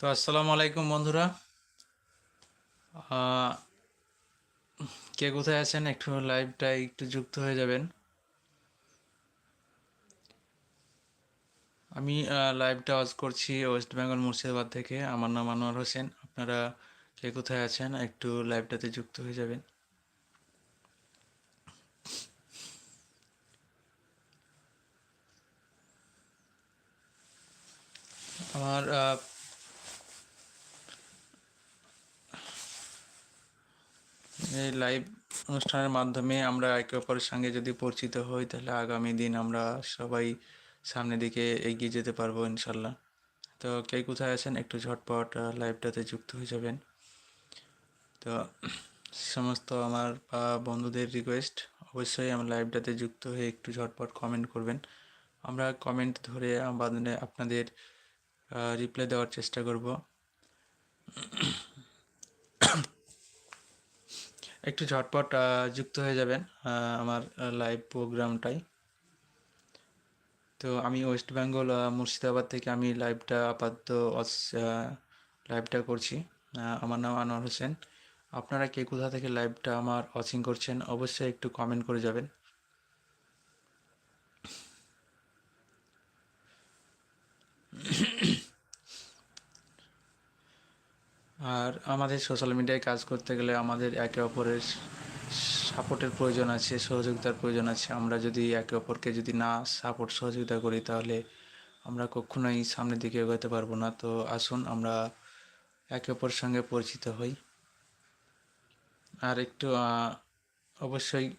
তো আসসালামু আলাইকুম, বন্ধুরা। কে কোথায় আছেন? একটু লাইভটা একটু যুক্ত হয়ে যাবেন। আমি লাইভটা ওয়াচ করছি ওয়েস্ট বেঙ্গল মুর্শিদাবাদ থেকে। আমার নাম আনোয়ার হোসেন। আপনারা কে কোথায় আছেন? একটু লাইভটাতে যুক্ত হয়ে যাবেন। আমার এই লাইভ অনুষ্ঠানের মাধ্যমে আমরা একে অপরের সঙ্গে যদি পরিচিত হই, তাহলে আগামী দিন আমরা সবাই সামনের দিকে এগিয়ে যেতে পারব ইনশাল্লাহ। তো কে কোথায় আছেন? একটু ঝটপট লাইভটাতে যুক্ত হয়ে যাবেন। তো সমস্ত আমার বন্ধুদের রিকোয়েস্ট অবশ্যই আমার লাইভটাতে যুক্ত হয়ে একটু ঝটপট কমেন্ট করবেন। আমরা কমেন্ট ধরে আমাদের, আপনাদের রিপ্লাই দেওয়ার চেষ্টা করব। একটু ঝটপট যুক্ত হয়ে যাবেন আমার লাইভ প্রোগ্রামটাই তো আমি ওয়েস্ট বেঙ্গল মুর্শিদাবাদ থেকে আমি লাইভটা আপাতত লাইভটা করছি। আমার নাম আনোয়ার হোসেন। আপনারা কে কোথা থেকে লাইভটা আমার ওয়াচিং করছেন, অবশ্যই একটু কমেন্ট করে যাবেন। আর আমাদের সোশ্যাল মিডিয়ায় কাজ করতে গেলে আমাদের একে অপরের সাপোর্টের প্রয়োজন আছে, সহযোগিতার প্রয়োজন আছে। আমরা যদি একে অপরকে যদি না সাপোর্ট সহযোগিতা করি তাহলে আমরা কখনোই সামনের দিকে এগোতে পারব না। তো আসুন আমরা একে অপরের সঙ্গে পরিচিত হই। আর একটু অবশ্যই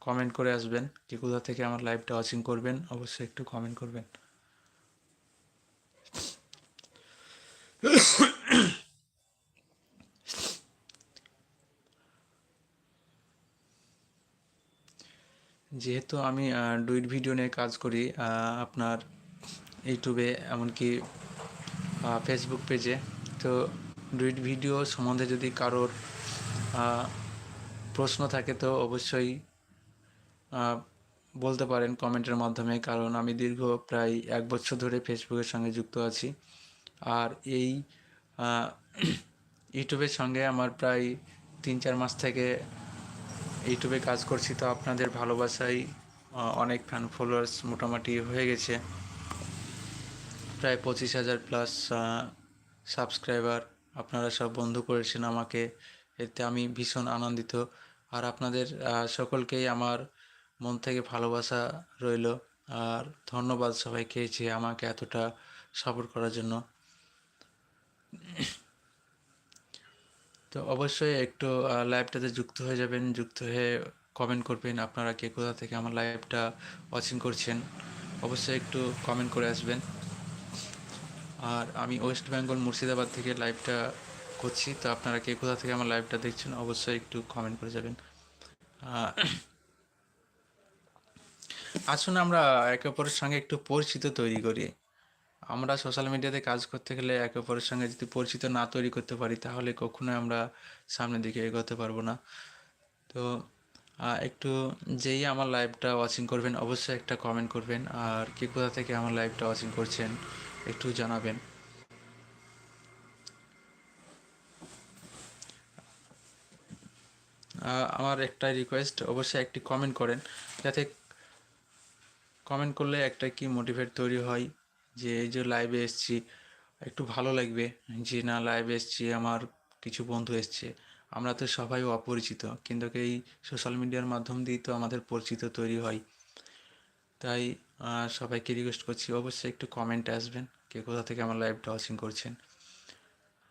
কমেন্ট করে আসবেন যে কোথা থেকে আমার লাইভটা ওয়াচিং করবেন, অবশ্যই একটু কমেন্ট করবেন। যেহেতু আমি ডুইট ভিডিও নিয়ে কাজ করি আপনার ইউটিউবে এমনকি ফেসবুক পেজে তো ডুইট ভিডিও সম্বন্ধে যদি কারোর প্রশ্ন থাকে, তো অবশ্যই বলতে পারেন কমেন্টের মাধ্যমে, কারণ আমি দীর্ঘ প্রায় এক বছর ধরে ফেসবুকের সঙ্গে যুক্ত আছি। আর এই ইউটিউবের সঙ্গে আমার প্রায় তিন চার মাস থেকে ইউটিউবে কাজ করছি তো আপনাদের ভালোবাসায় আহ, অনেক ফ্যান ফলোয়ার্স মোটামুটি হয়ে গেছে। প্রায় পঁচিশ হাজার প্লাস সাবস্ক্রাইবার আপনারা সব বন্ধু করেছেন আমাকে। এতে আমি ভীষণ আনন্দিত। আর আপনাদের সকলকেই আমার মন থেকে ভালোবাসা রইল। আর ধন্যবাদ সবাইকে যে আমাকে এতটা সাপোর্ট করার জন্য। তো অবশ্যই একটু লাইভটাতে যুক্ত হয়ে যাবেন, যুক্ত হয়ে কমেন্ট করবেন আপনারা কে কোথা থেকে আমার লাইভটা ওয়াচিং করছেন। অবশ্যই একটু কমেন্ট করে আসবেন। আর আমি ওয়েস্ট বেঙ্গল মুর্শিদাবাদ থেকে লাইভটা করছি, তো আপনারা কে কোথা থেকে আমার লাইভটা দেখছেন অবশ্যই একটু কমেন্ট করে যাবেন। আসুন আমরা একে অপরের সঙ্গে একটু পরিচিত তৈরি করি। আমরা সোশ্যাল মিডিয়াতে কাজ করতে গেলে একে অপরের সঙ্গে যদি পরিচিত না তৈরি করতে পারি, তাহলে কখনোই আমরা সামনের দিকে এগোতে পারব না। তো একটু যেই আমার লাইভটা ওয়াচিং করবেন, অবশ্যই একটা কমেন্ট করবেন। আর কে কোথা থেকে আমার লাইভটা ওয়াচিং করছেন, একটু জানাবেন। আমার একটা রিকোয়েস্ট অবশ্যই একটি কমেন্ট করেন। যাতে কমেন্ট করলে একটা কি মোটিভেট তৈরি হয় যে এই যে লাইভে এসছি, একটু ভালো লাগবে। যে না লাইভে এসছি, আমার কিছু বন্ধু এসছে। আমরা তো সবাই অপরিচিত, কিন্তু এই সোশ্যাল মিডিয়ার মাধ্যম দিয়েই তো আমাদের পরিচিত তৈরি হয়। তাই সবাইকে রিকোয়েস্ট করছি, অবশ্যই একটু কমেন্ট আসবেন, কে কোথা থেকে আমার লাইভটা ওয়াচিং করছেন।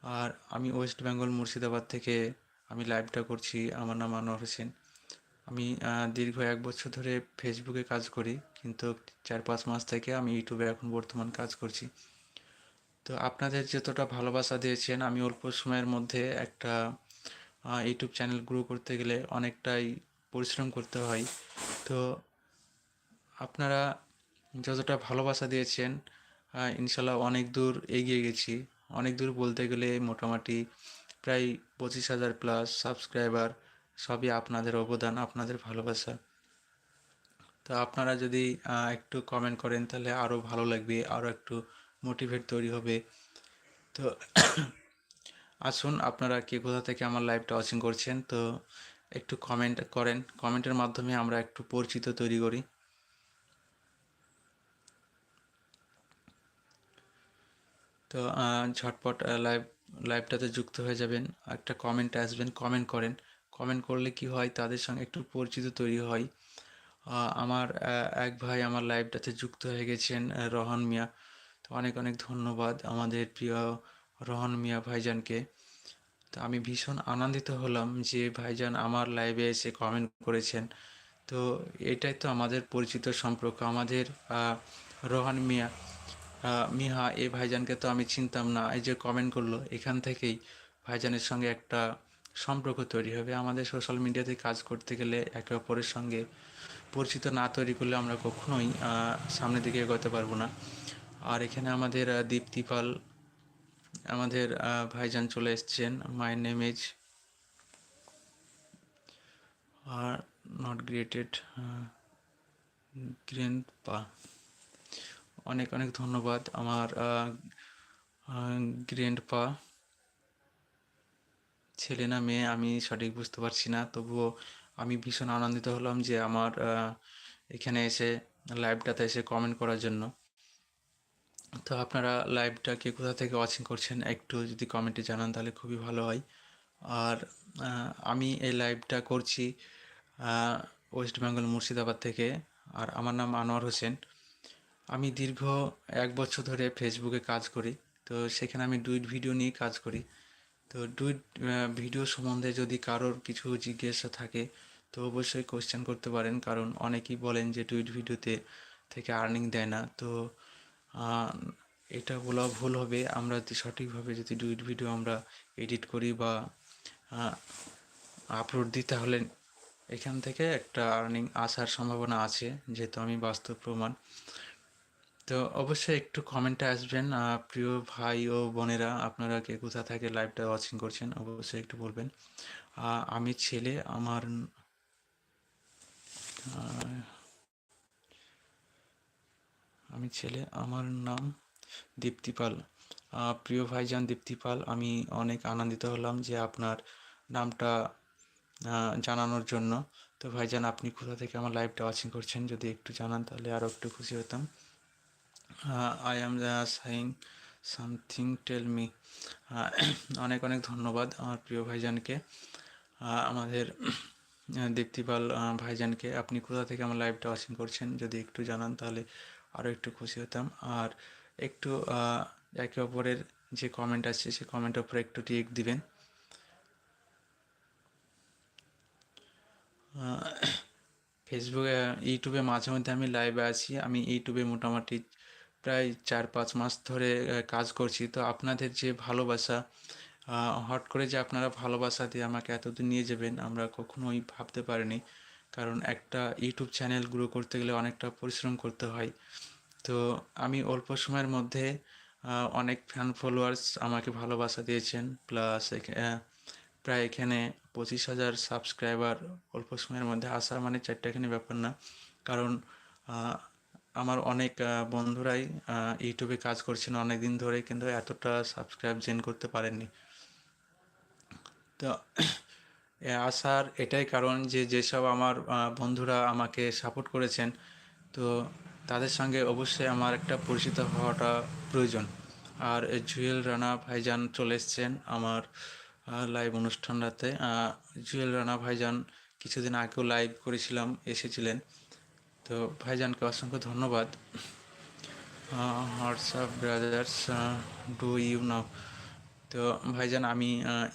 আর আমি ওয়েস্ট বেঙ্গল মুর্শিদাবাদ থেকে আমি লাইভটা করছি, আমার নাম আনোয়ার হোসেন। আমি দীর্ঘ এক বছর ধরে ফেসবুকে কাজ করি, কিন্তু চার পাঁচ মাস থেকে আমি ইউটিউবে এখন বর্তমান কাজ করছি। তো আপনাদের যতটা ভালোবাসা দিয়েছেন, আমি অল্প সময়ের মধ্যে একটা ইউটিউব চ্যানেল গ্রো করতে গেলে অনেকটাই পরিশ্রম করতে হয়। তো আপনারা যতটা ভালোবাসা দিয়েছেন ইনশাল্লাহ অনেক দূর এগিয়ে গেছি। অনেক দূর বলতে গেলে মোটামুটি প্রায় পঁচিশ হাজার প্লাস সাবস্ক্রাইবার সবই আপনাদের অবদান, আপনাদের ভালোবাসা। তো আপনারা যদি একটু কমেন্ট করেন, তাহলে আরও ভালো লাগবে আরও একটু মোটিভেট তৈরি হবে। তো আসুন, আপনারা কে কোথা থেকে আমার লাইভটা ওয়াচিং করছেন, তো একটু কমেন্ট করেন। কমেন্টের মাধ্যমে আমরা একটু পরিচিত তৈরি করি। তো ঝটপট লাইভ লাইভটাতে যুক্ত হয়ে যাবেন, একটা কমেন্ট আসবেন কমেন্ট করেন। কমেন্ট করলে কি হয়? তাদের সঙ্গে একটু পরিচিত তৈরি হয়। আমার এক ভাই আমার লাইভটাতে যুক্ত হয়ে গেছেন রহন মিয়া। তো অনেক অনেক ধন্যবাদ আমাদের প্রিয় রহন মিয়া ভাইজানকে। তো আমি ভীষণ আনন্দিত হলাম যে ভাইজান আমার লাইভে এসে কমেন্ট করেছেন। তো এটাই তো আমাদের পরিচিত সম্পর্ক, আমাদের রোহান মিয়া। মিহা, এই ভাইজানকে তো আমি চিনতাম না, এই যে কমেন্ট করল, এখান থেকেই ভাইজানের সঙ্গে একটা সম্পর্ক তৈরি হবে। আমাদের সোশ্যাল মিডিয়াতে কাজ করতে গেলে একে অপরের সঙ্গে পরিচিত না তৈরি করলে আমরা কখনোই সামনের দিকে এগোতে পারব না। আর এখানে আমাদের আহ, দীপ্তি পাল আমাদের ভাইজান চলে এসছেন my name is are not greeted grandpa অনেক অনেক ধন্যবাদ আমার গ্রেন্ড পা ছেলে না মেয়ে আমি সঠিক বুঝতে পারছি না। তবুও আমি ভীষণ আনন্দিত হলাম যে আমার এখানে এসে লাইভটাতে এসে কমেন্ট করার জন্য। তো আপনারা লাইভটাকে কোথা থেকে ওয়াচিং করছেন একটু যদি কমেন্টে জানান তাহলে খুবই ভালো হয়। আর আমি এই লাইভটা করছি ওয়েস্ট বেঙ্গল মুর্শিদাবাদ থেকে। আর আমার নাম আনোয়ার হোসেন। আমি দীর্ঘ এক বছর ধরে ফেসবুকে কাজ করি। তো সেখানে আমি দুই ভিডিও নিয়ে কাজ করি। তো ডুইট ভিডিও সম্বন্ধে যদি কারোর কিছু জিজ্ঞাসা থাকে, তো অবশ্যই কোয়েশ্চেন করতে পারেন। কারণ অনেকেই বলেন যে টুইট ভিডিওতে থেকে আর্নিং দেয় না। তো এটা বলা ভুল হবে। আমরা যদি সঠিকভাবে যদি ডুইট ভিডিও আমরা এডিট করি বা আপলোড দিই, তাহলে এখান থেকে একটা আর্নিং আসার সম্ভাবনা আছে, যেহেতু আমি বাস্তব প্রমাণ। তো অবশ্যই একটু কমেন্টে আসবেন। প্রিয় ভাই ও বোনেরা, আপনারা কে কোথা থেকে লাইভটা ওয়াচিং করছেন অবশ্যই একটু বলবেন। আমি ছেলে, আমার আমি ছেলে, আমার নাম দীপ্তিপাল প্রিয় ভাইজান দীপ্তিপাল আমি অনেক আনন্দিত হলাম যে আপনার নামটা জানানোর জন্য। তো ভাইজান, আপনি কোথা থেকে আমার লাইভটা ওয়াচিং করছেন যদি একটু জানান, তাহলে আরও একটু খুশি হতাম। I am saying something tell me অনেক অনেক ধন্যবাদ আমার প্রিয় ভাইজানকে। আমাদের আহ, দীপ্তিপাল ভাইজানকে। আপনি কোথা থেকে আমার লাইভটা ওয়াচিং করছেন? যদি একটু জানান তাহলে আরও একটু খুশি হতাম। আর একটু একে অপরের যে কমেন্ট আছে সেই কমেন্টের উপরে একটু টিক দিবেন। ফেসবুকে ইউটিউবে মাঝে মধ্যে আমি লাইভে আছি। আমি ইউটিউবে মোটামুটি প্রায় চার পাঁচ মাস ধরে কাজ করছি। তো আপনাদের যে ভালোবাসা হট করে যে আপনারা ভালোবাসা দিয়ে আমাকে এতদূর নিয়ে যাবেন, আমরা কখনোই ভাবতে পারিনি। কারণ একটা ইউটিউব চ্যানেল গ্রো করতে গেলে অনেকটা পরিশ্রম করতে হয়। তো আমি অল্প সময়ের মধ্যে অনেক ফ্যান ফলোয়ার্স আমাকে ভালোবাসা দিয়েছেন। প্লাস প্রায় এখানে পঁচিশ হাজার সাবস্ক্রাইবার অল্প সময়ের মধ্যে আসা মানে চারটাখানি ব্যাপার না। কারণ আমার অনেক বন্ধুরাই ইউটিউবে কাজ করছেন অনেক দিন ধরে, কিন্তু এতটা সাবস্ক্রাইব জেন করতে পারেননি। তো আসার এটাই কারণ যে, যেসব আমার বন্ধুরা আমাকে সাপোর্ট করেছেন, তো তাদের সঙ্গে অবশ্যই আমার একটা পরিচিত হওয়াটা প্রয়োজন। আর জুয়েল রানা ভাইজান চলে এসছেন আমার লাইভ অনুষ্ঠানটাতে। জুয়েল রানা ভাইজান কিছুদিন আগেও লাইভ করেছিলাম, এসেছিলেন। তো ভাইজানকে অসংখ্য ধন্যবাদ। WhatsApp brothers do you know. তো ভাইজান, আমি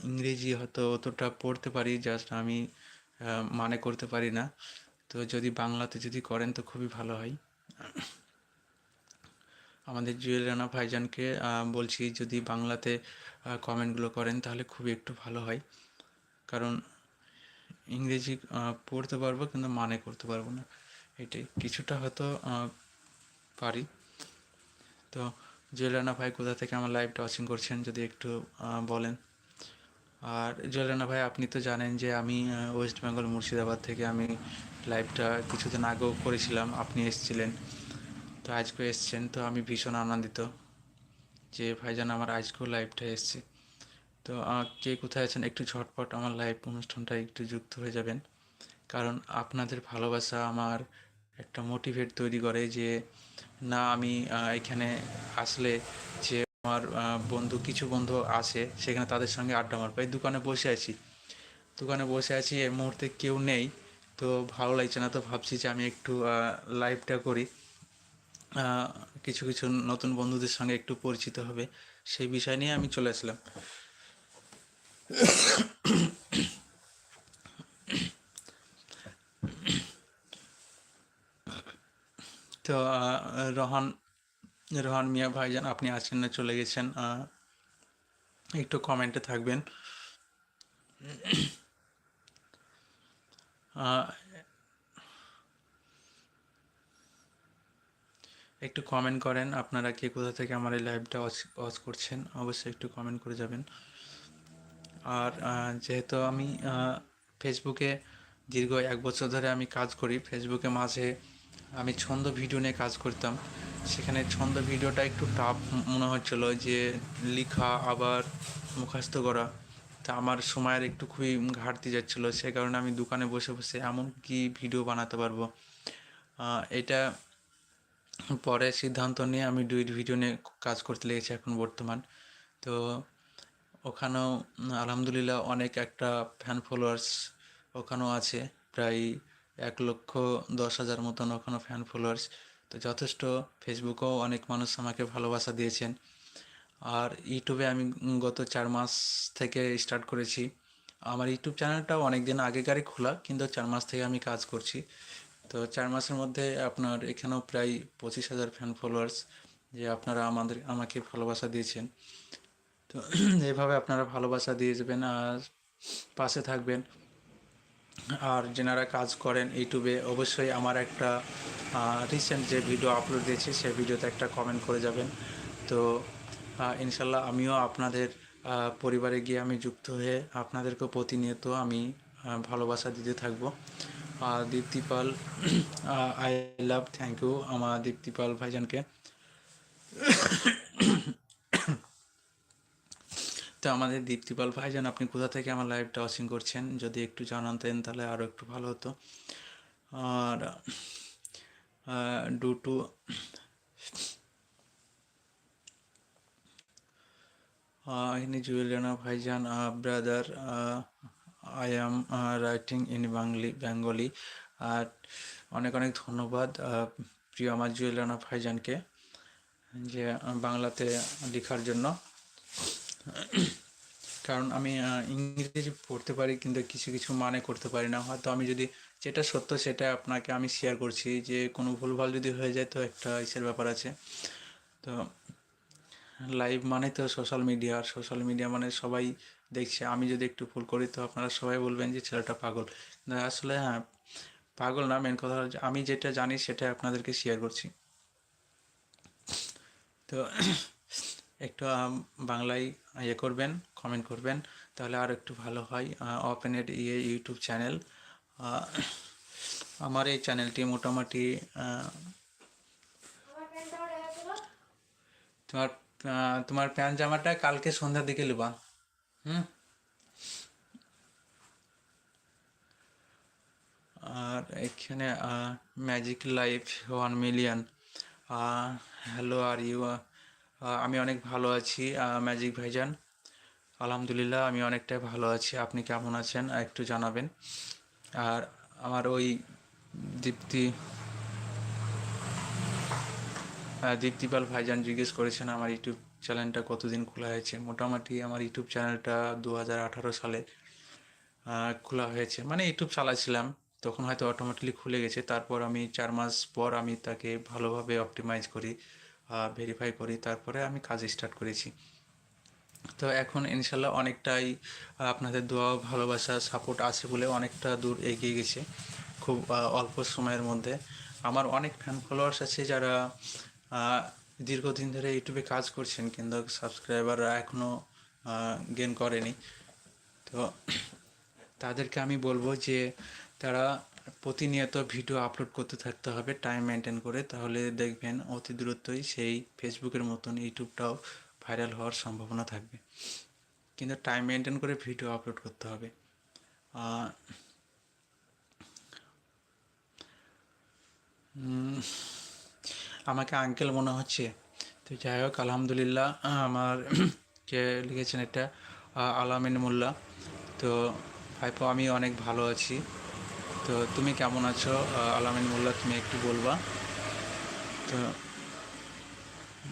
ইংরেজি হয়তো অতটা পড়তে পারি, জাস্ট আমি মানে করতে পারি না। তো যদি বাংলাতে যদি করেন তো খুবই ভালো হয়। আমাদের জুয়েল রানা ভাইজানকে বলছি যদি বাংলাতে কমেন্টগুলো করেন তাহলে খুবই একটু ভালো হয়। কারণ ইংরেজি পড়তে পারব কিন্তু মানে করতে পারব না। এটাই। কিছুটা হয়তো পারি। তো জুয়েল রানা ভাই কোথা থেকে আমার লাইভটা ওয়াচিং করছেন যদি একটু বলেন। আর জুয়েল রানা ভাই, আপনি তো জানেন যে আমি ওয়েস্ট বেঙ্গল মুর্শিদাবাদ থেকে আমি লাইভটা কিছুদিন আগেও করেছিলাম। আপনি এসেছিলেন। তো আজকে এসছেন। তো আমি ভীষণ আনন্দিত যে ভাইজান আমার আজকেও লাইভটা এসছে। তো কে কোথায় আছেন? একটু ঝটপট আমার লাইভ অনুষ্ঠানটা একটু যুক্ত হয়ে যাবেন। কারণ আপনাদের ভালোবাসা, আমার একটা মোটিভেট তৈরি করে যে, না, আমি এখানে আসলে যে আমার বন্ধু, কিছু বন্ধু আছে, সেখানে তাদের সঙ্গে আড্ডা মারবো। এই দোকানে বসে আছি। দোকানে বসে আছি, এই মুহূর্তে কেউ নেই, তো ভালো লাগছে না, তো ভাবছি যে আমি একটু লাইভটা করি। কিছু কিছু নতুন বন্ধুদের সঙ্গে একটু পরিচিত হবে, সেই বিষয় নিয়ে আমি চলে আসলাম। তো রোহান রোহান মিয়া ভাইজান, আপনি আছেন না, চলে গেছেন একটু কমেন্টে থাকবেন। একটু কমেন্ট করেন, আপনারা কে কোথা থেকে আমার এই লাইভটা ওয়াচ করছেন, অবশ্যই একটু কমেন্ট করে যাবেন। আর যেহেতু আমি ফেসবুকে দীর্ঘ এক বছর ধরে আমি কাজ করি ফেসবুকে মাঝে আমি ছন্দ ভিডিও নিয়ে কাজ করতাম। সেখানে ছন্দ ভিডিওটা একটু টাফ মনে হচ্ছিল যে লেখা আবার মুখস্থ করা। তা আমার সময়ের একটু খুবই ঘাটতি যাচ্ছিল, সে কারণে আমি দোকানে বসে বসে এমন কি ভিডিও বানাতে পারব? এটা পরে সিদ্ধান্ত নিয়ে আমি ডুইট ভিডিও নিয়ে কাজ করতে লেগেছি এখন বর্তমান। তো ওখানেও আলহামদুলিল্লাহ অনেক একটা ফ্যান ফলোয়ার্স ওখানেও আছে, প্রায় এক লক্ষ দশ হাজার মতন ওখানেও ফ্যান ফলোয়ার্স তো যথেষ্ট ফেসবুকেও অনেক মানুষ আমাকে ভালোবাসা দিয়েছেন। আর ইউটিউবে আমি গত চার মাস থেকে স্টার্ট করেছি। আমার ইউটিউব চ্যানেলটাও অনেক দিন আগেকারই খোলা, কিন্তু চার মাস থেকে আমি কাজ করছি। তো চার মাসের মধ্যে আপনার এখানেও প্রায় পঁচিশ হাজার ফ্যান ফলোয়ার্স যে আপনারা আমাদের, আমাকে ভালোবাসা দিয়েছেন। তো এইভাবে আপনারা ভালোবাসা দিয়ে যাবেন আর পাশে থাকবেন। আর যেনারা কাজ করেন ইউটিউবে, অবশ্যই আমার একটা রিসেন্ট যে ভিডিও আপলোড দিয়েছি সেই ভিডিওতে একটা কমেন্ট করে যাবেন। তো ইনশাল্লাহ আমিও আপনাদের পরিবারে গিয়ে আমি যুক্ত হয়ে আপনাদেরকে প্রতিনিয়ত আমি ভালোবাসা দিতে থাকব। আর Diptipal I love thank you আমার দীপ্তিপাল ভাইজানকে। তো আমাদের দীপ্তিপাল ভাইজান, আপনি কোথা থেকে আমার লাইভটা ওয়াচিং করছেন? যদি একটু জানাতেন তাহলে আরও একটু ভালো হতো। আর ডু টু ইনি জুয়েলিয়ানা ভাইজান brother I am writing in Bangli Bengali আর অনেক অনেক ধন্যবাদ প্রিয় আমার জুয়েলিয়ানা ভাইজানকে, যে, বাংলাতে লেখার জন্য। কারণ আমি ইংরেজি পড়তে পারি কিন্তু কিছু কিছু মানে করতে পারি না। হয়তো আমি যদি যেটা সত্য সেটা আপনাকে আমি শেয়ার করছি যে কোনো ভুলভাল যদি হয়ে যায় তো একটা ইসের ব্যাপার আছে। তো লাইভ মানে তো সোশ্যাল মিডিয়া আর সোশ্যাল মিডিয়া মানে সবাই দেখছে। আমি যদি একটু ভুল করি তো আপনারা সবাই বলবেন যে ছেলেটা পাগল। আসলে হ্যাঁ পাগল না মেন কথা আমি যেটা জানি সেটা আপনাদেরকে শেয়ার করছি। তো একটু বাংলায় ইয়ে করবেন কমেন্ট করবেন, তাহলে আর একটু ভালো হয় ওপেন এড ইয়ে ইউটিউব চ্যানেল আমার এই চ্যানেলটি মোটামুটি তোমার তোমার প্যান্ট জামাটা কালকে সন্ধ্যার দিকে নেবা হুম? আর এখানে magic life one million hello are you আমি অনেক ভালো আছি ম্যাজিক ভাইজান আলহামদুলিল্লাহ, আমি অনেকটাই ভালো আছি। আপনি কেমন আছেন? একটু জানাবেন। আর আমার ওই দীপ্তি দীপ্তিপাল ভাইজান জিজ্ঞেস করেছেন, আমার ইউটিউব চ্যানেলটা কতদিন খোলা হয়েছে? মোটামুটি আমার ইউটিউব চ্যানেলটা দু হাজার আঠারো সালে খোলা হয়েছে। মানে ইউটিউব চালাচ্ছিলাম, তখন হয়তো অটোমেটিকলি খুলে গেছে। তারপর আমি চার মাস পর আমি তাকে ভালোভাবে অপটিমাইজ করি। ভেরিফাই করি, তারপরে আমি কাজ স্টার্ট করেছি। তো এখন ইনশাল্লাহ অনেকটাই আপনাদের দোয়া ভালোবাসা সাপোর্ট আছে বলে অনেকটা দূর এগিয়ে গেছে, খুব অল্প সময়ের মধ্যে। আমার অনেক ফ্যান ফলোয়ার্স আছে যারা দীর্ঘদিন ধরে ইউটিউবে কাজ করছেন, কিন্তু সাবস্ক্রাইবাররা এখনও গেন করেনি। তো তাদেরকে আমি বলব যে, তারা প্রতিনিয়ত ভিডিও আপলোড করতে থাকতে হবে টাইম মেনটেন করে। তাহলে দেখবেন অতি দূরত্বই সেই ফেসবুকের মতন ইউটিউবটাও ভাইরাল হওয়ার সম্ভাবনা থাকবে। কিন্তু টাইম মেনটেন করে ভিডিও আপলোড করতে হবে। আমাকে আঙ্কেল মনে হচ্ছে। তো যাই হোক, আলহামদুলিল্লাহ, আমার যে লিখেছেন এটা আলামিন মোল্লা। তো ভাইপো, আমি অনেক ভালো আছি। তো তুমি কেমন আছো? আলামিন মোল্লা, তুমি একটু বলবা। তো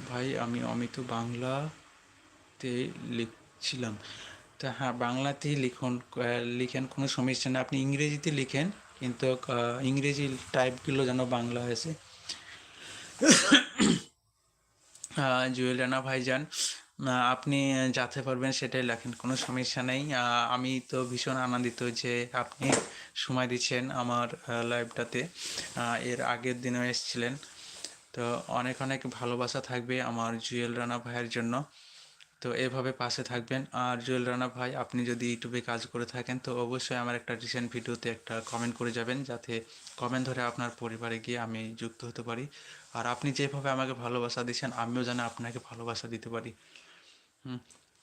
ভাই, আমি অমিত বাংলাতে লিখছিলাম। তো হ্যাঁ বাংলাতেই লিখুন লিখেন, কোনো সমস্যা নেই। আপনি ইংরেজিতে লিখেন, কিন্তু ইংরেজি টাইপগুলো যেন বাংলা হয়েছে। জুয়েল রানা ভাইজান আপনি যাতে পারবেন সেটাই লেখেন, কোনো সমস্যা নেই। আমি তো ভীষণ আনন্দিত যে আপনি সময় দিচ্ছেন আমার লাইভটাতে এর আগের দিনও এসেছিলেন। তো অনেক অনেক ভালোবাসা থাকবে আমার জুয়েল রানা ভাইয়ের জন্য। তো এভাবে পাশে থাকবেন। আর জুয়েল রানা ভাই, আপনি যদি ইউটিউবে কাজ করে থাকেন, তো অবশ্যই আমার একটা রিসেন্ট ভিডিওতে একটা কমেন্ট করে যাবেন, যাতে কমেন্ট ধরে আপনার পরিবারে গিয়ে আমি যুক্ত হতে পারি। আর আপনি যেভাবে আমাকে ভালোবাসা দিচ্ছেন, আমিও যেন আপনাকে ভালোবাসা দিতে পারি। হুম।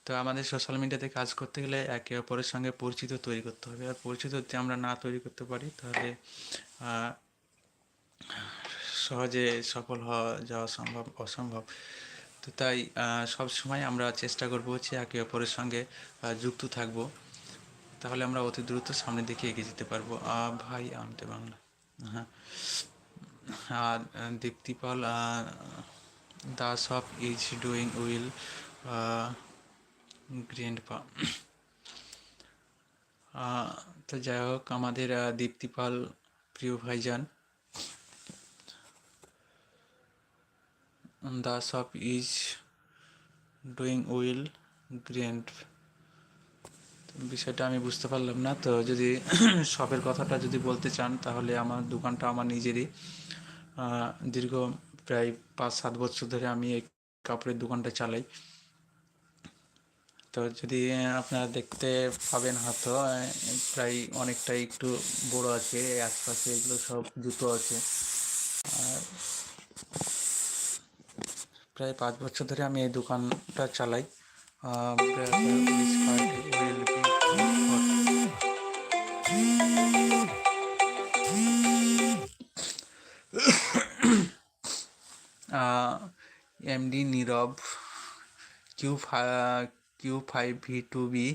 তো আমাদের সোশ্যাল মিডিয়াতে কাজ করতে গেলে একে অপরের সঙ্গে পরিচিত তৈরি করতে হবে। আর পরিচিত যদি আমরা না তৈরি করতে পারি, তাহলে সহজে সফল হওয়া যাওয়া সম্ভব, অসম্ভব। তো তাই সব সময় আমরা চেষ্টা করব হচ্ছে একে অপরের সঙ্গে যুক্ত থাকব। তাহলে আমরা অতি দ্রুত সামনের দিকে এগিয়ে যেতে পারব। ভাই আমতে বাংলা। হ্যাঁ আর Diptipal Das of is doing will grandpa তো যাই হোক আমাদের দীপ্তিপাল প্রিয় ভাইজান the shop is doing well grand বিষয়টা আমি বুঝতে পারলাম না, তো যদি শপের কথাটা যদি বলতে চান, তাহলে আমার দোকানটা আমার নিজেরই। দীর্ঘ প্রায় পাঁচ সাত বছর ধরে আমি এই কাপড়ের দোকানটা চালাই। তো যদি আপনারা দেখতে পাবেন হয়তো প্রায় অনেকটাই একটু বড় আছে, আশপাশে এগুলো সব জুতো আছে। আর প্রায় পাঁচ বছর ধরে আমি এই দোকানটা চালাই। MD Nirab, Q Q five V two B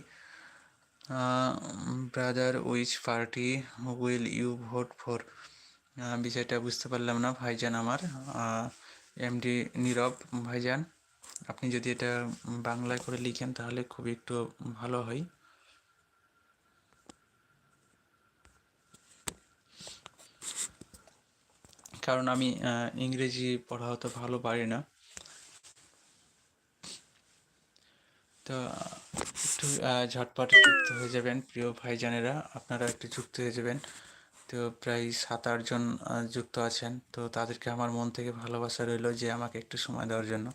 brother which party will you vote for বিষয়টা বুঝতে পারলাম না, ভাইজান আমার। এমডি নীরব, ভাইজান, আপনি যদি এটা বাংলায় করে লিখেন তাহলে খুব একটু ভালো হয়। কারণ আমি ইংরেজি পড়া অত ভালো পারি না। তো, একটু ঝটপট যুক্ত হয়ে যাবেন। প্রিয় ভাইজানেরা, আপনারা একটু যুক্ত হয়ে যাবেন। তো, প্রায় সাত আটজন যুক্ত আছেন। তো, তাদেরকে আমার মন থেকে ভালোবাসা রইল যে, আমাকে একটু সময় দেওয়ার জন্য।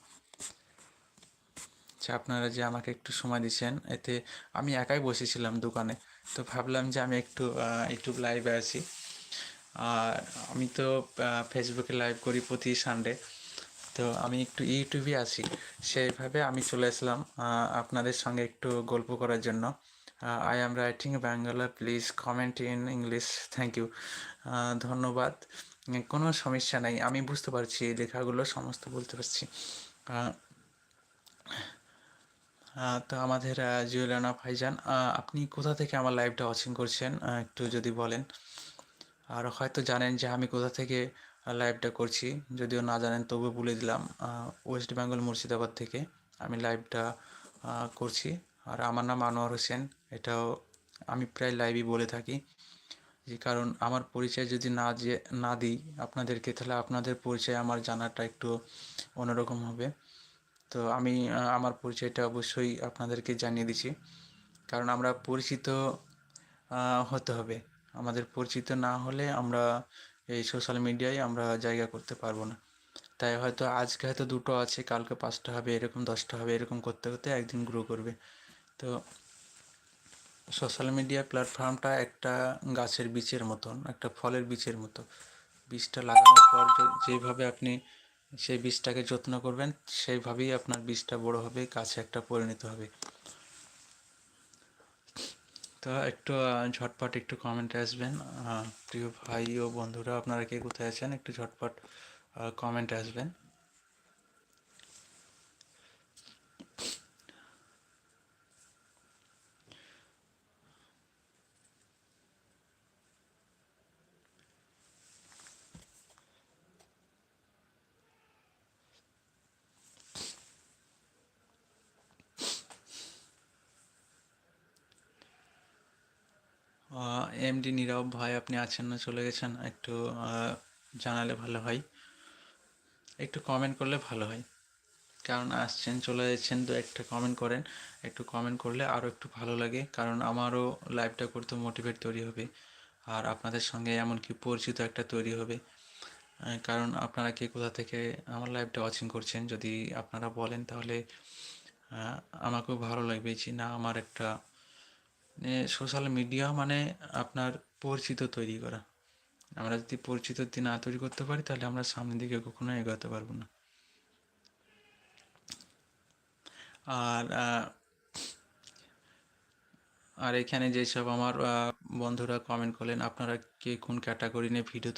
আচ্ছা আপনারা যে, আমাকে একটু সময় দিচ্ছেন, এতে আমি একাই বসেছিলাম দোকানে। তো, ভাবলাম যে, আমি একটু ইউটিউব লাইভে আছি। আর আমি তো ফেসবুকে লাইভ করি প্রতি সানডে তো আমি একটু ইউটিউবে আছি। সেইভাবে আমি চলে আসলাম আপনাদের সঙ্গে একটু গল্প করার জন্য। I am writing Bangla please comment in English thank you ধন্যবাদ। কোনো সমস্যা নাই, আমি বুঝতে পারছি এই লেখাগুলো, সমস্ত বলতে পারছি। তো আমাদের জুয়েলানা ভাইজান আপনি কোথা থেকে আমার লাইভটা ওয়াচিং করছেন? একটু যদি বলেন। আর হয়তো জানেন যে আমি কোথা থেকে লাইভটা করছি। যদিও না জানেন তবু বলে দিলাম ওয়েস্ট বেঙ্গল মুর্শিদাবাদ থেকে আমি লাইভটা করছি। আর আমার নাম আনোয়ার হোসেন। এটাও আমি প্রায় লাইভই বলে থাকি। যে কারণ আমার পরিচয় যদি না যে, না দিই আপনাদেরকে, তাহলে আপনাদের পরিচয় আমার জানাটা একটু অন্যরকম হবে। তো আমি আমার পরিচয়টা অবশ্যই আপনাদেরকে জানিয়ে দিচ্ছি। কারণ আমরা পরিচিত হতে হবে। আমাদের পরিচিত না হলে আমরা এই সোশ্যাল মিডিয়ায় আমরা জায়গা করতে পারব না। তাই হয়তো আজকে হয়তো দুটো আছে, কালকে পাঁচটা হবে, এরকম দশটা হবে, এরকম করতে করতে একদিন গ্রো করবে। তো সোশ্যাল মিডিয়া প্ল্যাটফর্মটা একটা গাছের বীজের মতন, একটা ফলের বীজের মতো। বীজটা লাগানোর পর যেভাবে আপনি সেই বীজটাকে যত্ন করবেন, সেইভাবেই আপনার বীজটা বড় হবে, গাছে একটা পরিণত হবে। তো একটু ঝটপট একটু কমেন্টে আসবেন। প্রিয় ভাই ও বন্ধুরা, আপনারা কে কোথায় আছেন? একটু ঝটপট কমেন্ট আসবেন। এমডি নীরব, ভাই আপনি আছেন না, চলে গেছেন, একটু জানালে ভালো হয়। একটু কমেন্ট করলে ভালো হয়। কারণ আসছেন, চলে যাচ্ছেন, তো একটা কমেন্ট করেন। একটু কমেন্ট করলে আরও একটু ভালো লাগে, কারণ আমারও লাইভটা করতে মোটিভেট তৈরি হবে। আর আপনাদের সঙ্গে এমনকি পরিচিত একটা তৈরি হবে। কারণ আপনারা কে কোথা থেকে আমার লাইভটা ওয়াচিং করছেন, যদি আপনারা বলেন তাহলে আমাকেও ভালো লাগবে। যে না, আমার একটা সোশ্যাল মিডিয়া মানে আপনার পরিচিত তৈরি করা। আমরা যদি পরিচিত না তৈরি করতে পারি, তাহলে আমরা সামনের দিকে কখনো এগোতে পারব না। আর আর এখানে যেসব আমার বন্ধুরা কমেন্ট করলেন, আপনারা কে কোন ক্যাটাগরি নিয়ে ভিডিও